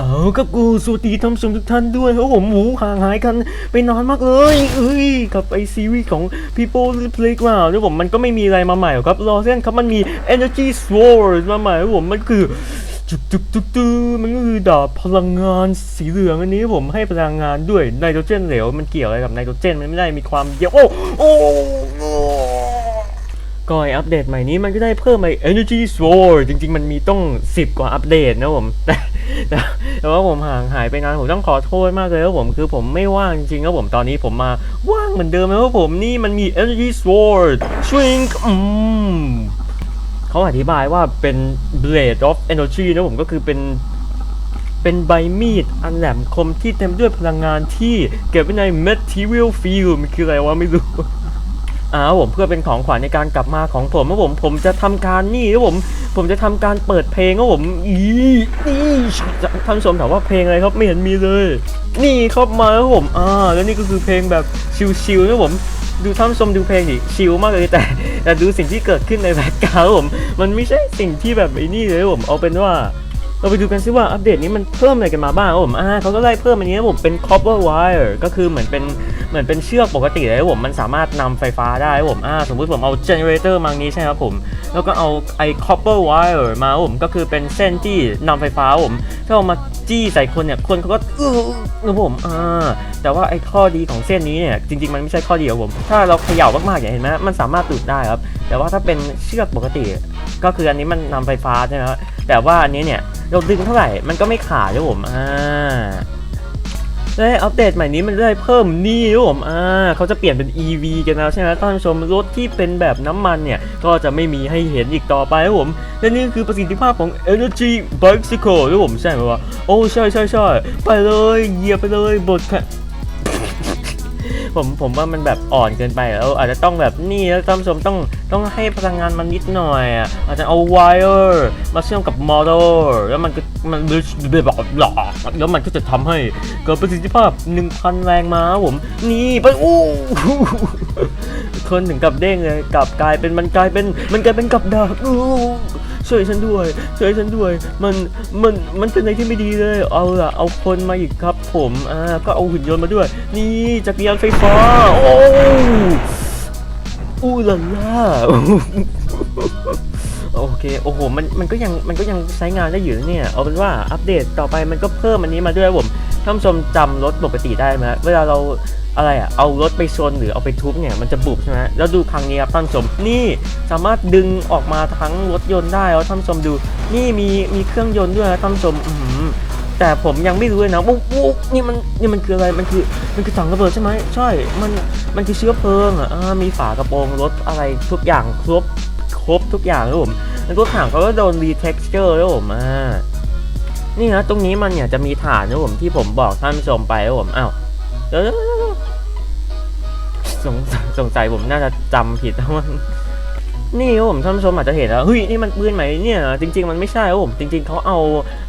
เอากับกูสวัสดีท่านผู้ชมทุกท่านด้วยครับผมหมูห่างหายกันไปนานมากเลยเอ้ยกับไอซีรีส์ของ People Playground นี่ยผมมันก็ไม่มีอะไรมาใหม่หรอกครับรอเส้นครับมันมี Energy Sword มาใหม่ครับผมมันคือจุกจุกจุกจุกมันก็คือดาบพลังงานสีเหลืองอันนี้ผมให้พลังงานด้วยไนโตรเจนเหลวมันเกี่ยวอะไรกับไนโตรเจนมันไม่ได้มีความเยอะโอ้โอ้โอ้ก็ไออัปเดตใหม่นี้มันก็ได้เพิ่มไอ Energy Sword จริง ๆ มันมีต้อง 10 กว่าอัปเดตนะผมแต่ แต่ว่าผมห่างหายไปนานผมต้องขอโทษมากเลยครับผมคือผมไม่ว่างจริงๆครับผมตอนนี้ผมมาว่างเหมือนเดิมแล้วครับผมนี่มันมี Energy Sword Shrink อืมเขาอธิบายว่าเป็น Blade of Energy นะผมก็คือเป็นเป็นใบมีดอันแหลมคมที่เต็มด้วยพลังงานที่เก็บไว้ใน Material Field มันคืออะไรวะไม่รู้อ่าผมเพื่อเป็นของขวัญในการกลับมาของผมว่าผมผมจะทำการนี่นะผม ผมจะทำการเปิดเพลงนะผมอีนี่ท่านผู้ชมถามว่าเพลงอะไรครับไม่เห็นมีเลย นี่ครับมาแล้วผมอ่าแล้วนี่ก็คือเพลงแบบชิลๆนะผมดูท่านผู้ชมดูเพลงดิชิลมากเลยแต่แต่ดูสิ่งที่เกิดขึ้นในแบ็กกราวด์ผมมันไม่ใช่สิ่งที่แบบไอ้นี่เลยผมเอาเป็นว่า เราไปดูกันซิว่าอัปเดตนี้มันเพิ่มอะไรกันมาบ้างผมอ่าเขาก็ไล่เพิ่มอันนี้ผมเป็น copper wire ก็คือเหมือนเป็น มือนเป็นเชือกปกติเลยผมมันสามารถนำไฟฟ้าได้ผมอ่าสมมุติผมเอา generator มานี้ใช่ไหมครับผม แล้วก็เอาไอ้ copper wire มาครับผมก็คือเป็นเส้นที่นำไฟฟ้าผม ถ้าเอามาจี้ใส่คนเนี่ยคนเขาก็อื้อนะผมอ่าแต่ว่าไอ้ข้อดีของเส้นนี้เนี่ยจริงๆมันไม่ใช่ข้อดีครับผม ถ้าเราเขย่ามากๆอย่างเห็นไหมมันสามารถดูดได้ครับ แต่ว่าถ้าเป็นเชือกปกติ ก็คืออันนี้มันนำไฟฟ้าใช่ไหมครับแต่ว่าอันนี้เนี่ยเราดึงเท่าไหร่มันก็ไม่ขาดครับผมอ่า และอัปเดตใหม่นี้มันได้เพิ่มนี่ผมอ่าเขาจะเปลี่ยนเป็น EV กันแล้วใช่ไหมท่านผู้ชมรถที่เป็นแบบน้ำมันเนี่ย ก็จะไม่มีให้เห็นอีกต่อไปครับผม และนี่คือประสิทธิภาพของ Energy Bicycle ครับผมใช่ไหมวะโอ้ใช่ใช่ใช่ไปเลยเหยียบไปเลยบทแค่ ผมผมว่ามันแบบอ่อนเกินไปแล้วอาจจะต้องแบบนี่แล้วท่านผู้ชมต้องต้องให้พลังงานมันนิดหน่อยอะอาจจะเอาไวเออร์มาเชื่อมกับมอเตอร์แล้วมันก็มันแบบหลอกแล้วมันก็จะทำให้เกิดประสิทธิภาพ 1,000 แรงม้าผม นี่ไปอู้คนถึงกับเด้งเลยกลับกลายเป็นมันกลายเป็นมันกลายเป็นกับดักอู้ ช่วยฉันด้วย ช่วยฉันด้วย มัน มัน มันเป็นอะไรที่ไม่ดีเลย เอาล่ะ เอาคนมาอีกครับผม อ่า ก็เอาหุ่นยนต์มาด้วย นี่จักรยานไฟฟ้า โอ้อู้ลาล่าโอเค โอ้โห มัน มันก็ยัง มันก็ยังใช้งานได้อยู่เนี่ย เอาเป็นว่าอัปเดตต่อไปมันก็เพิ่มอันนี้มาด้วยผมท่านผู้ชมจำรถปกติได้ไหมเวลาเรา อะไรอะเอารถไปชนหรือเอาไปทุบเนี่ยมันจะบุบใช่ไหมแล้วดูครั้งนี้ครับท่านผู้ชมนี่สามารถดึงออกมาทั้งรถยนต์ได้แล้วท่านผู้ชมดู นี่มีมีเครื่องยนต์ด้วยนะท่านผู้ชมอือหือแต่ผมยังไม่รู้เลยนะว่าวุ๊กนี่มันนี่มันคืออะไรมันคือมันคือถังระเบิดใช่ไหมใช่มันมันคือเชื้อเพลิงอะอ่ามีฝากระโปรงรถอะไรทุกอย่างครบครบทุกอย่างครับผมแล้วตัวถังเขาก็โดนรีเท็กซ์เจอร์แล้วผมอ่านี่นะตรงนี้มันเนี่ยจะมีฐานนะผมที่ผมบอกท่านผู้ชมไปนะผมอ้าวเดี๋ยว สงสัยสงสัยผมน่าจะจำผิดแล้วมันนี่ครับผมท่านผู้ชมอาจจะเห็นแล้วเฮ้ยนี่มันปืนใหม่เนี่ย จริง ๆ มันไม่ใช่ผมจริง ๆเขาเอา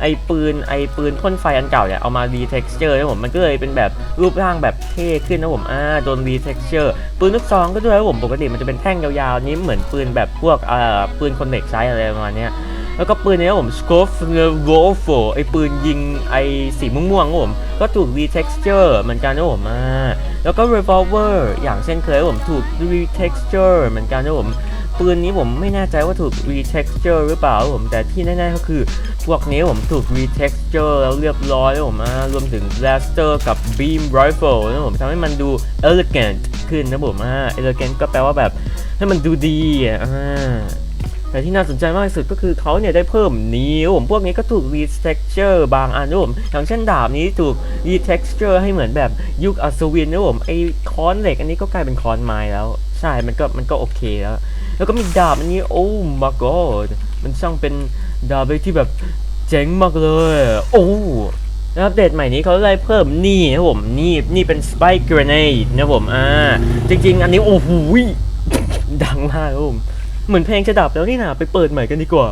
ไอ้ปืนไอ้ปืนพ่นไฟอันเก่าเนี่ยเอามารีเท็กซ์เจอร์นะผมมันก็เลยเป็นแบบรูปร่างแบบเท่ขึ้นนะผมอ่าโดนรีเท็กซ์เจอร์ปืนลูกซองก็ด้วยผมปกติมันจะเป็นแท่งยาวๆนี้เหมือนปืนแบบพวกเอ่อปืนคนเด็กใช้อะไรประมาณเนี้ย แล้วก็ปืนนี้ผม Scope r o f o ไอปืนยิงไอสีม่วงๆครับผม ก็ถูก retexture เหมือนกันนะผมอ่าแล้วก็ revolver อย่างเช่นเคยผมถูก retexture เหมือนกันนะผมปืนนี้ผมไม่แน่ใจว่าถูก retexture หรือเปล่าผมแต่ที่แน่ๆก็คือพวกนี้ผมถูก retexture แล้วเรียบร้อยแล้วผมอ่ารวมถึง blaster กับ beam rifle นะผมทำให้มันดู elegant ขึ้นนะผมอ่า elegant ก็แปลว่าแบบให้มันดูดีอะอ่า แต่ที่น่าสนใจมากที่สุดก็คือเขาเนี่ยได้เพิ่มนิ้วผมพวกนี้ก็ถูก retexture บางอันนะผมอย่างเช่นดาบนี้ถูก retexture ให้เหมือนแบบยุคอัศวินนะผมไอ้ค้อนเหล็กอันนี้ก็กลายเป็นค้อนไม้แล้ว ใช่มันก็มันก็โอเคแล้ว แล้วก็มีดาบอันนี้โอ้ my god มันช่างเป็นดาบที่แบบเจ๋งมากเลย โอ้แล้วอัปเดตใหม่นี้เขาได้เพิ่มนี่นะผมนี่นี่เป็น spike grenade นะผมอ่าจริง ๆ อันนี้โอ้โหดังมากครับผม เหมือนเพลงจะดับแล้วนี่นะไปเปิดใหม่กันดีกว่า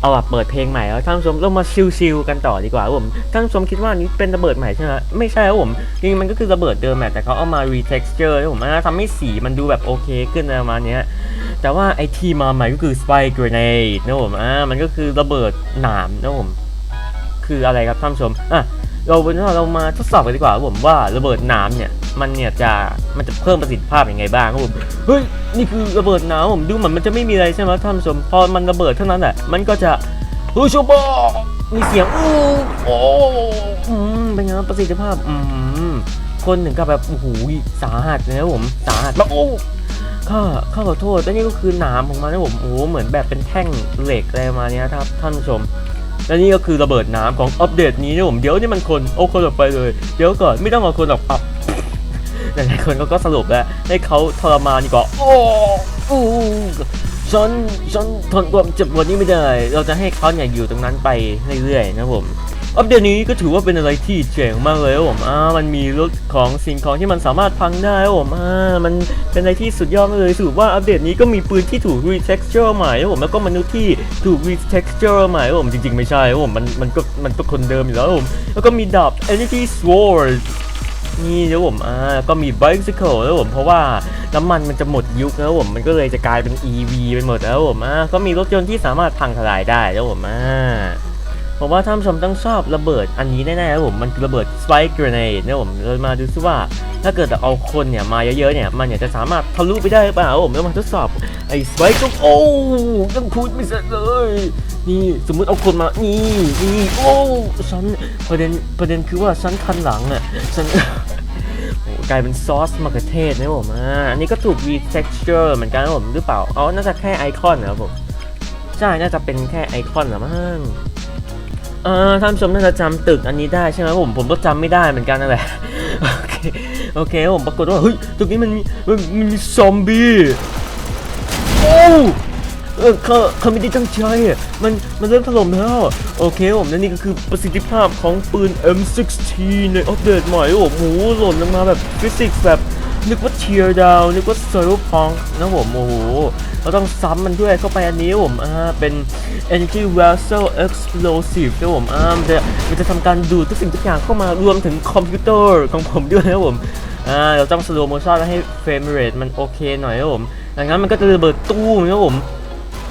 เอาอะเปิดเพลงใหม่แล้วท่านผู้ชมเรามาชิลๆกันต่อดีกว่าผมท่านผู้ชมคิดว่านี้เป็นระเบิดใหม่ใช่ไหมไม่ใช่ครับผมจริงมันก็คือระเบิดเดิมแหละแต่เขาเอามา retexture ครับผมอ่าทำให้สีมันดูแบบโอเคขึ้นอะไรประมาณนี้แต่ว่าไอที่มาใหม่ก็คือ spike grenade นะผมอ่ามันก็คือระเบิดหนามนะผมคืออะไรครับท่านผู้ชมอะเราเป็นว่าเรามาทดสอบกันดีกว่าผมว่าระเบิดน้ำเนี่ย มันเนี่ยจะมันจะเพิ่มประสิทธิภาพยังไงบ้างครับผมเฮ้ยนี่คือระเบิดน้ำผมดูเหมือนมันจะไม่มีอะไรใช่ไหมท่านผู้ชมพอมันระเบิดเท่านั้นแหละมันก็จะฮูชูบอมีเสียงอู้โอ้อืมเป็นไงประสิทธิภาพอืมคนถึงกับแบบโอ้โหสาหัสเลยนะผมสาหัสมากโอ้ข้าข้าขอโทษแต่นี่ก็คือหนามของมันนะผมโอ้โหเหมือนแบบเป็นแท่งเหล็กอะไรประมาณเนี้ยครับท่านผู้ชม และนี่ก็คือระเบิดน้ำของอัปเดตนี้นะผมเดี๋ยวนี่มันคนเอาคนออกไปเลย เดี๋ยวก่อนไม่ต้องเอาคนออกปับ หลายๆคนเขาก็สรุปแล้วให้เขาทรมานดีกว่าโอ้อู้ฉันฉันทนความเจ็บปวดนี้ไม่ได้ เราจะให้เขาเนี่ยอยู่ตรงนั้นไปเรื่อยๆนะผมอัปเดตนี้ก็ถือว่าเป็นอะไรที่เจ๋งมากเลยผมอ่ามันมีรถของสิ่งของที่มันสามารถพังได้ผมอ่ามันเป็นอะไรที่สุดยอดมากเลยสรุปว่าอัปเดตนี้ก็มีปืนที่ถูก retexture ใหม่ผมแล้วก็มนุษย์ที่ถูก retexture ใหม่ผมจริงๆ ไม่ใช่ผมมันมันก็มันก็คนเดิมอยู่แล้วผมแล้วก็มีดาบ energy sword นี่นะผมอ่าก็มี bicycle แล้วผมเพราะว่าน้ำมันมันจะหมดยุคแล้วผมมันก็เลยจะกลายเป็น EV ไปหมดแล้วผมอ่าก็มีรถยนต์ที่สามารถพังทลายได้แล้วผมอ่าผมว่าท่านผู้ชมต้องชอบระเบิดอันนี้แน่ๆครับผมมันคือระเบิด spike grenade นะผมเรามาดูซิว่า ถ้าเกิดเอาคนเนี่ยมาเยอะๆเนี่ยมันเนี่ยจะสามารถทะลุไปได้หรือเปล่าผมแล้วมาทดสอบไอ้ spike ก็โอ้ยังพูดไม่เสร็จเลย นี่สมมุติเอาคนมา นี่นี่โอ้ฉันประเด็นประเด็นคือว่าฉันคันหลังอะฉันโอ้กลายเป็นซอสมะเขือเทศนะผมอ่าอันนี้ก็ถูก retexture เหมือนกันนะผมหรือเปล่าอ๋อน่าจะแค่ไอคอนนะครับผมใช่น่าจะเป็นแค่ไอคอนหรอมั้งอ่าท่านชมน่าจะจำตึกอันนี้ได้ใช่ไหมผมผมก็จำไม่ได้เหมือนกันนั่นแหละโอเคโอเคผมปรากฏว่าเฮ้ยตึกนี้มันมีมันมันมีซอมบี้โอ้ เออเขาเขาไม่ได้ตั้งใจอะมันมันเริ่มถล่มแล้วโอเคผมและนี่ก็คือประสิทธิภาพของปืน M16 ในอัปเดตใหม่โอ้โหหล่นลงมาแบบฟิสิกส์แบบนึกว่าเทียร์ดาวนึกว่าเซอร์พองนะผมโอ้โหเราต้องซ้ำมันด้วยเข้าไปอันนี้ผมอ่าเป็น energy vessel explosive นะผมอ่ามันจะมันจะทำการดูดทุกสิ่งทุกอย่างเข้ามารวมถึงคอมพิวเตอร์ของผมด้วยนะผมอ่าเราต้อง slow motion ให้ frame rate มันโอเคหน่อยนะผมดังนั้นมันก็จะระเบิดตู้มนะผม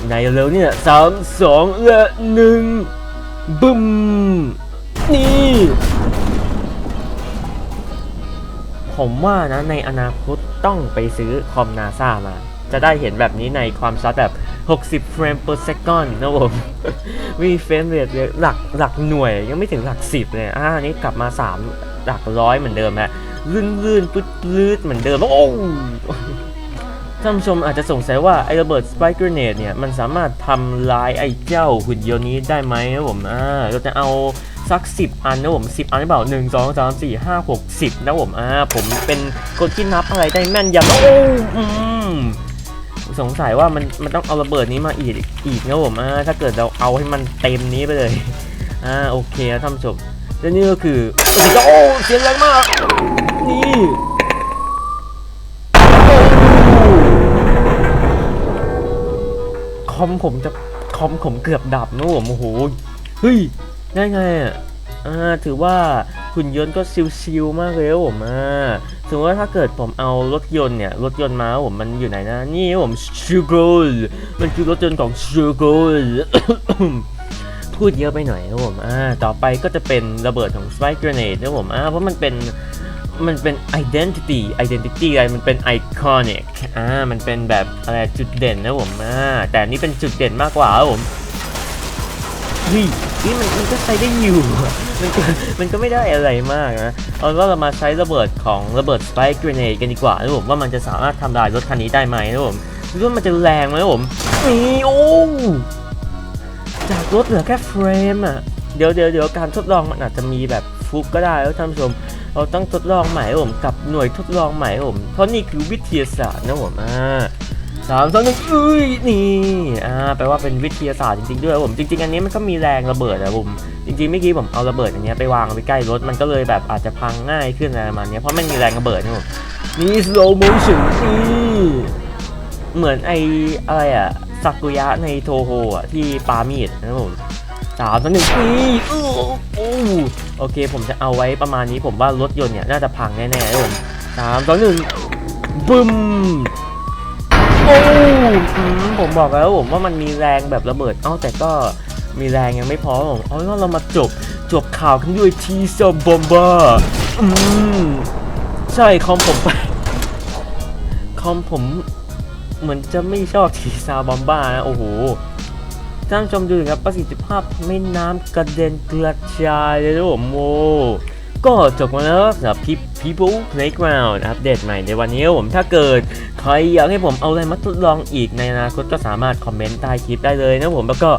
ในเร็วเนี่ยสามสองและหนึ่งบึ้ม นี่ ผมว่านะในอนาคตต้องไปซื้อคอมนาซามา จะได้เห็นแบบนี้ในความชัดแบบ 60 เฟรม per second นะผมมีเฟรมเรทหลักหลักหน่วยยังไม่ถึงหลัก 10 เลยอ่านี้กลับมา 3 หลักร้อยเหมือนเดิมฮะลื่นลื่นๆปืดปืดๆเหมือนเดิม โอ้ ท่านผู้ชมอาจจะสงสัยว่าไอ้ระเบิด Spike Grenade เนี่ยมันสามารถทำลายไอ้เจ้าหุ่นยนต์นี้ได้ไหมครับผมอ่าเราจะเอาสัก 10 อันนะผม 10 อันหรือเปล่า 1 2 3 4 5 6 10 นะผมอ่าผมเป็นคนที่นับอะไรได้แม่นยำโอ้อืมสงสัยว่ามันมันต้องเอาระเบิดนี้มาอีกอีกนะผมอ่าถ้าเกิดเราเอาให้มันเต็มนี้ไปเลยอ่าโอเคนะท่านผู้ชมและนี่ก็คือโอ้เสียงแรงมากนี่ อมผมจะคอมผมเกือบดับนะผมโอ้โหเฮ้ยได้ไงอะอ่าถือว่าหุ่นยนต์ก็ซิวๆมากเลยครับผมอ่าถือว่าถ้าเกิดผมเอารถยนต์เนี่ยรถยนต์มาผมมันอยู่ไหนนะนี่ผมชูโกลมันคือรถยนต์ของชูโกลพูดเยอะไปหน่อยครับผมอ่าต่อไปก็จะเป็นระเบิดของ Spike Grenade นะผมอ่าเพราะมันเป็น มันเป็น identity identity อะไรมันเป็น iconic อ่ามันเป็นแบบอะไรจุดเด่นนะผมอ่าแต่นนี้เป็นจุดเด่นมากกว่าครับผมเฮ้ยนี่มันมันก็ใช้ได้อยู่มันก็มันก็ไม่ได้อะไรมากนะเอาว่าเรามาใช้ระเบิดของระเบิด Spike Grenade กันดีกว่านะผมว่ามันจะสามารถทำลายรถคันนี้ได้ไหมนะผมรือว่ามันจะแรงไหมผมนี่โอ้จากรถเหลือแค่เฟรมอะเดี๋ยวเดี๋ยวเดี๋ยวการทดลองมันอาจจะมีแบบฟุกก็ได้แล้วท่านผู้ชม เราต้องทดลองใหม่ผมกับหน่วยทดลองใหม่ผมเพราะนี่คือวิทยาศาสตร์นะผมอ่าสามสองหนึ่งเอ้ยนี่อ่าแปลว่าเป็นวิทยาศาสตร์จริงๆด้วยผมจริง ๆ อันนี้มันก็มีแรงระเบิดนะผมจริงๆเมื่อกี้ผมเอาระเบิดอันเนี้ยไปวางไว้ใกล้รถมันก็เลยแบบอาจจะพังง่ายขึ้นอะไรประมาณเนี้ยเพราะมันมีแรงระเบิดนะผมนี่ slow motion นี่เหมือนไออะไรอะซากุยะในโทโฮอะที่ปามีดนะผมสามสองหนึ่งนี่อู้อู้ โอเค ผมจะเอาไว้ประมาณนี้ผมว่ารถยนต์เนี่ยน่าจะพังแน่ๆลยผมสามสองหนึ่งบึ้มโอ้ผมบอกแล้วผมว่ามันมีแรงแบบระเบิดเอ้าแต่ก็มีแรงยังไม่พอผมเอาเป็นเรามาจบจบข่าวกันด้วยทีซบอมบ้าอืมใช่คอมผมไปคอมผมเหมือนจะไม่ชอบทีซาบอมบ้านะ โอ้โห ท่านผู้ชมดูครับประสิทธิภาพไม่น้ำกระเด็นกระจายเลยนะผมโมก็จบมาแล้วสำหรับ People Playground อัปเดตใหม่ในวันนี้ผมถ้าเกิด ใครอยากให้ผมเอาอะไรมาทดลองอีกในอนาคตก็สามารถคอมเมนต์ใต้คลิปได้เลยนะผมแล้วก็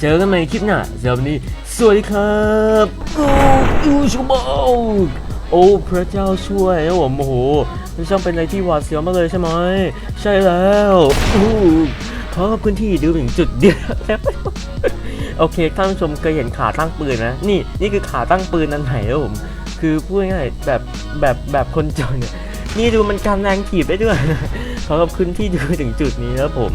เจอกันใหม่ในคลิปหน้าสำหรับวันนี้ สวัสดีครับโอ้ยูชูบอโอ้พระเจ้าช่วยนะผมโอ้โหมันช่างเป็นอะไรที่หวาดเสียวมากเลยใช่ไหมใช่แล้ว อู้ขอบคุณที่ดูถึงจุดเดียวแล้วโอเคท่านผู้ชมเคยเห็นขาตั้งปืนนะนี่นี่คือขาตั้งปืนอันไหนครับผมคือพูดง่ายแบบแบบแบบคนจนเนี่ยนี่ดูมันกำแรงขีบได้ด้วยขอบคุณที่ดูถึงจุดนี้นะครับผม